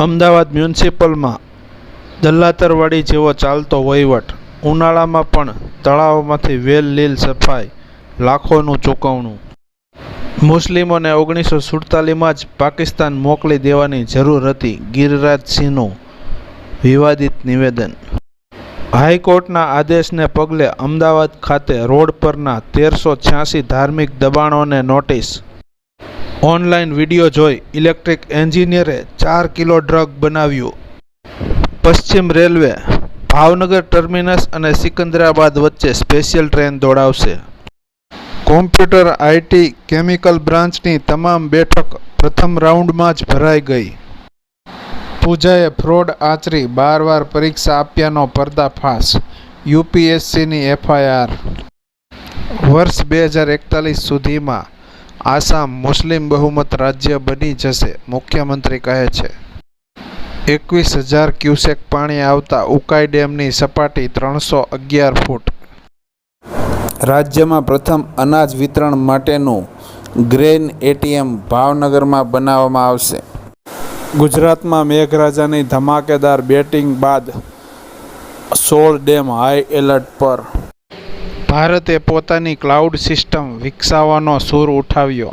અમદાવાદ મ્યુનિસિપલમાં દલ્લાતરવાડી જેવો ચાલતો વહીવટ, ઉનાળામાં પણ તળાવમાંથી વેલ લીલ સફાઈ, લાખોનું ચૂકવણું. મુસ્લિમોને ઓગણીસો સુડતાલીસમાં જ પાકિસ્તાન મોકલી દેવાની જરૂર હતી ગિરિરાજસિંહનું વિવાદિત નિવેદન. હાઈકોર્ટના આદેશને પગલે અમદાવાદ ખાતે રોડ પરના તેરસો છ્યાસી ધાર્મિક દબાણોને નોટિસ ઓનલાઈન વીડિયો જોઈ ઇલેક્ટ્રિક એન્જિનિયરે ચાર કિલો ડ્રગ બનાવ્યું. પશ્ચિમ રેલવે, ભાવનગર ટર્મિનસ અને સિકંદરાબાદ વચ્ચે સ્પેશિયલ ટ્રેન દોડાવશે. કોમ્પ્યુટર આઈટી કેમિકલ બ્રાન્ચની તમામ બેઠક પ્રથમ રાઉન્ડમાં જ ભરાઈ ગઈ. પૂજાએ ફ્રોડ આચરી બાર વાર પરીક્ષા આપ્યાનો પર્દાફાશ, યુપીએસસીની એફઆઈઆર. વર્ષ બે હજાર એકતાલીસ સુધીમાં આસામ મુસ્લિમ બહુમત રાજ્ય બની જશે, મુખ્યમંત્રી કહે છે. એકવીસ હજાર ક્યુસેક પાણી આવતા ઉકાઈ ડેમની સપાટી ત્રણસો અગિયાર ફૂટ. રાજ્યમાં પ્રથમ અનાજ વિતરણ માટેનું ગ્રેન એટીએમ ભાવનગરમાં બનાવવામાં આવશે. ગુજરાતમાં મેઘરાજાની ધમાકેદાર બેટિંગ બાદ સોળ ડેમ હાઈ એલર્ટ પર ભારતે પોતાની ક્લાઉડ સિસ્ટમ વિકસાવવાનો સૂર ઉઠાવ્યો.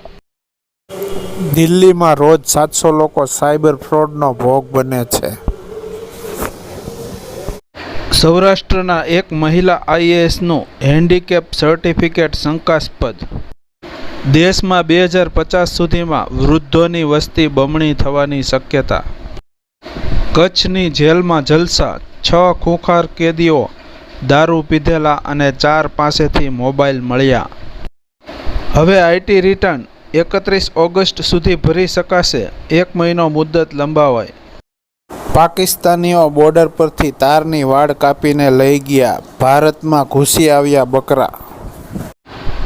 દિલ્હીમાં રોજ સાતસો લોકો સાયબર ફ્રોડનો ભોગ બને છે. સૌરાષ્ટ્રના એક મહિલા આઈએએસનું હેન્ડીકેપ સર્ટિફિકેટ શંકાસ્પદ. દેશમાં બે હજાર પચાસ સુધીમાં વૃદ્ધોની વસ્તી બમણી થવાની શક્યતા. કચ્છની જેલમાં જલસા છ ખૂંખાર કેદીઓ દારૂ પીધેલા અને ચાર પાસેથી મોબાઈલ મળ્યા. હવે આઈટી રિટર્ન એકત્રીસ ઓગસ્ટ સુધી ભરી શકાશે. એક મહિનો મુદ્દત લંબાવાય. પાકિસ્તાનીઓ બોર્ડર પરથી તારની વાડ કાપીને લઈ ગયા. ભારતમાં ઘૂસી આવ્યા બકરા.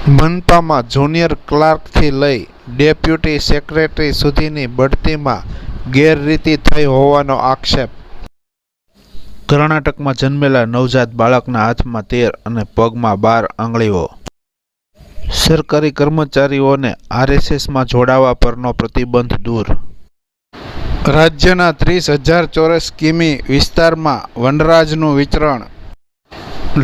મનપામાં જુનિયર ક્લાર્કથી લઈ ડેપ્યુટી સેક્રેટરી સુધીની બઢતીમાં ગેરરીતિ થઈ હોવાનો આક્ષેપ. કર્ણાટકમાં જન્મેલા નવજાત બાળકના હાથમાં તેર અને પગમાં બાર આંગળીઓ. સરકારી કર્મચારીઓને આરએસએસમાં જોડાવા પરનો પ્રતિબંધ દૂર. રાજ્યના ત્રીસ હજાર ચોરસ કિમી વિસ્તારમાં વનરાજનું વિતરણ.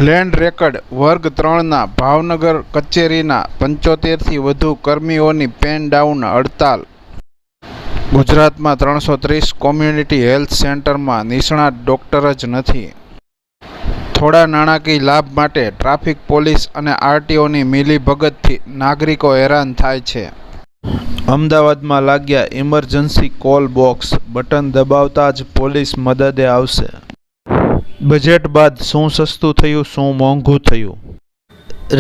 લેન્ડ રેકર્ડ વર્ગ ત્રણના ભાવનગર કચેરીના પંચોતેરથી વધુ કર્મીઓની પેન ડાઉન હડતાલ. ગુજરાતમાં ત્રણસો ત્રીસ કોમ્યુનિટી હેલ્થ સેન્ટરમાં નિષ્ણાત ડૉક્ટર જ નથી. થોડા નાણાકીય લાભ માટે ટ્રાફિક પોલીસ અને આરટીઓની મિલીભગતથી નાગરિકો હેરાન થાય છે. અમદાવાદમાં લાગ્યા ઇમરજન્સી કોલ બોક્સ બટન દબાવતા જ પોલીસ મદદે આવશે. બજેટ બાદ શું સસ્તું થયું, શું મોંઘું થયું?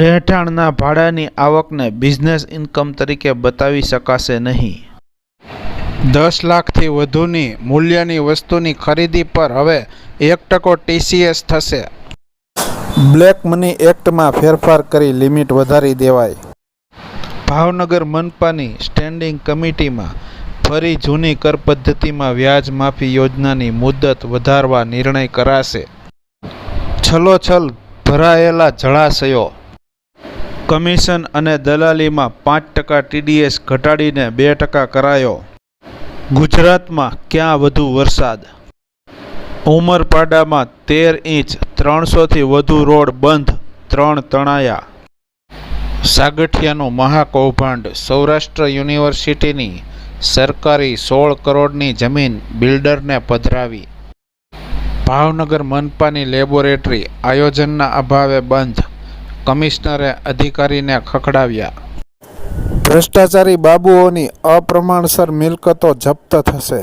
રહેઠાણના ભાડાની આવકને બિઝનેસ ઇન્કમ તરીકે બતાવી શકાશે નહીં. દસ લાખથી વધુની મૂલ્યની વસ્તુની ખરીદી પર હવે એક ટકો ટીસીએસ થશે. બ્લેક મની એક્ટમાં ફેરફાર કરી લિમિટ વધારી દેવાય ભાવનગર મનપાની સ્ટેન્ડિંગ કમિટીમાં ફરી જૂની કર પદ્ધતિમાં વ્યાજ માફી યોજનાની મુદત વધારવા નિર્ણય કરાશે. છલોછલ ભરાયેલા જળાશયો. કમિશન અને દલાલીમાં પાંચ ટકા ટીડીએસ ઘટાડીને બે ટકા કરાયો. ગુજરાતમાં ક્યાં વધુ વરસાદ? ઉમરપાડામાં તેર ઇંચ, ત્રણસોથી વધુ રોડ બંધ, ત્રણ તણાયા. સાગઠિયાનું મહાકૌભાંડ, સૌરાષ્ટ્ર યુનિવર્સિટીની સરકારી સોળ કરોડની જમીન બિલ્ડરને પધરાવી. ભાવનગર મનપાની લેબોરેટરી આયોજનના અભાવે બંધ, કમિશનરે અધિકારીને ખખડાવ્યા. ભ્રષ્ટાચારી બાબુઓની અપ્રમાણસર મિલકતો જપ્ત થશે.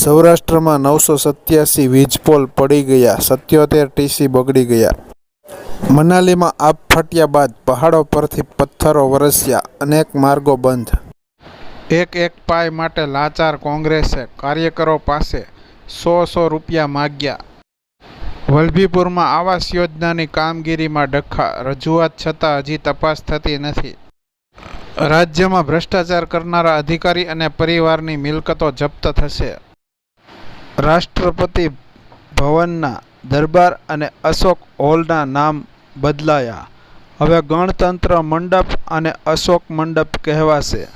સૌરાષ્ટ્રમાં નવસો સત્યાસી વીજપોલ પડી ગયા, સત્યોતેર ટીસી બગડી ગયા. મનાલીમાં આપ ફાટ્યા બાદ પહાડો પરથી પથ્થરો વરસ્યા, અનેક માર્ગો બંધ. એક એક પાય માટે લાચાર કોંગ્રેસે કાર્યકરો પાસે સો સો રૂપિયા માગ્યા. વલભીપુરમાં આવાસ યોજનાની કામગીરીમાં ડખ્ખા રજૂઆત છતાં હજી તપાસ થતી નથી. રાજ્યમાં ભ્રષ્ટાચાર કરનારા અધિકારી અને પરિવારની મિલકતો જપ્ત થશે. રાષ્ટ્રપતિ ભવનના દરબાર અને અશોક હોલના નામ બદલાયા. હવે ગણતંત્ર મંડપ અને અશોક મંડપ કહેવાશે.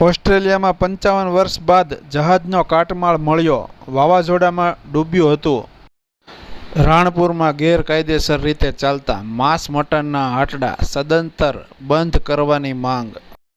ઓસ્ટ્રેલિયામાં પંચાવન વર્ષ બાદ જહાજનો કાટમાળ મળ્યો. વાવાઝોડામાં ડૂબ્યું હતું. રાણપુરમાં ગેરકાયદેસર રીતે ચાલતા માંસ મટનના હાટડા સદંતર બંધ કરવાની માંગ